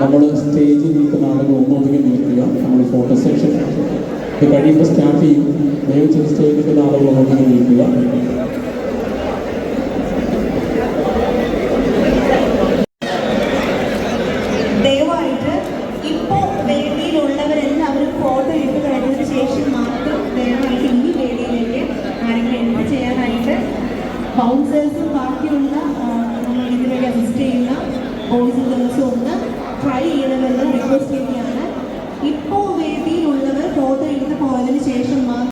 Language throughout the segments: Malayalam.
നമ്മൾ സ്റ്റേജിൽ നിൽക്കുന്ന ആളുകൾ ഒന്നൊതുങ്ങി നിൽക്കുക. നമ്മൾ ഫോട്ടോ സെഷൻ ഇത് കഴിയുമ്പോൾ സ്റ്റാർട്ട് ചെയ്യും. വേവ് ചെയ്ത് സ്റ്റേജിൽ നിൽക്കുന്ന ആളുകൾ ഒന്നൊതുങ്ങി നിൽക്കുക. ബൗൺസേഴ്സും ബാക്കിയുള്ള ഇതിനുവേണ്ടി അസിസ്റ്റ് ചെയ്യുന്ന ബോയ്സും ഗേൾസും ഒന്ന് ട്രൈ ചെയ്യണമെന്ന് റിക്വസ്റ്റ് ചെയ്യുകയാണ്. ഇപ്പോൾ വേദിയിലുള്ളവർ ഫോട്ടോ എടുത്ത് പോയതിന് ശേഷം മാത്രം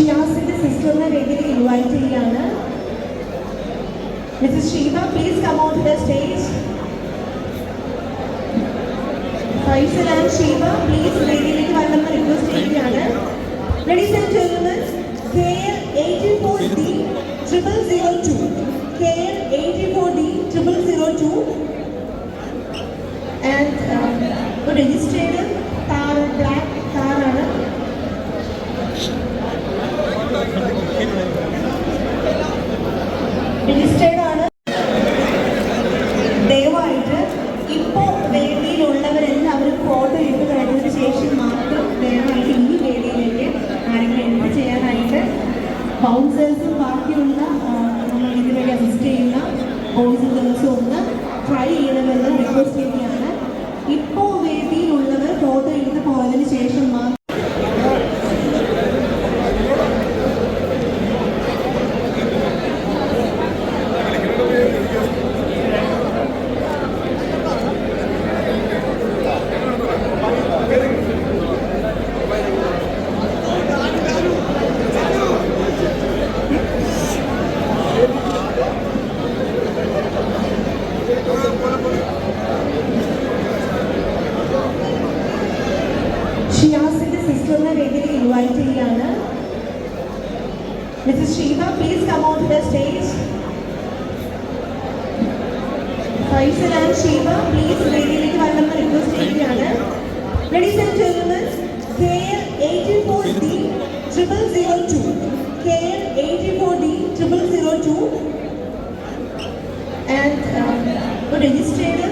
ഷിയാസിന്റെ സിസ്റ്ററിനെ വേദിയിൽ ഇൻവൈറ്റ് ചെയ്യാണ്. Mrs Sheeba please come out the stage Faisal and Sheeba please വേദിയിലേക്ക് വരണമെന്ന് റിക്വസ്റ്റ് ചെയ്യുകയാണ്. Ladies and gentlemen K L eighty four D triple zero two K L eighty four D triple zero two and registered ബൗൺസേഴ്സും ബാക്കിയുള്ള ആ, നമ്മൾ ഇതിനുവേണ്ടി അസിസ്റ്റ് ചെയ്യുന്ന ബോയ്സും ഗേൾസും ഒന്ന് ട്രൈ ചെയ്യണമെന്ന് റിക്വസ്റ്റ് ചെയ്യുകയാണ് ഇപ്പോൾ വേദിയിലുള്ളവർ ഫോട്ടോ എടുത്ത് പോയതിന് ശേഷം മാത്രം ഷിയാസിന്റെ സിസ്റ്ററിനെ വേദിയിൽ ഇൻവൈറ്റ് ചെയ്യാണ് Mrs Sheeba please come out the stage Faisal and Sheeba please വേദിയിലേക്ക് വരണമെന്ന് റിക്വസ്റ്റ് ചെയ്യുകയാണ് ladies and gentlemen K L eighty four D triple zero two K L eighty four D triple zero two and registered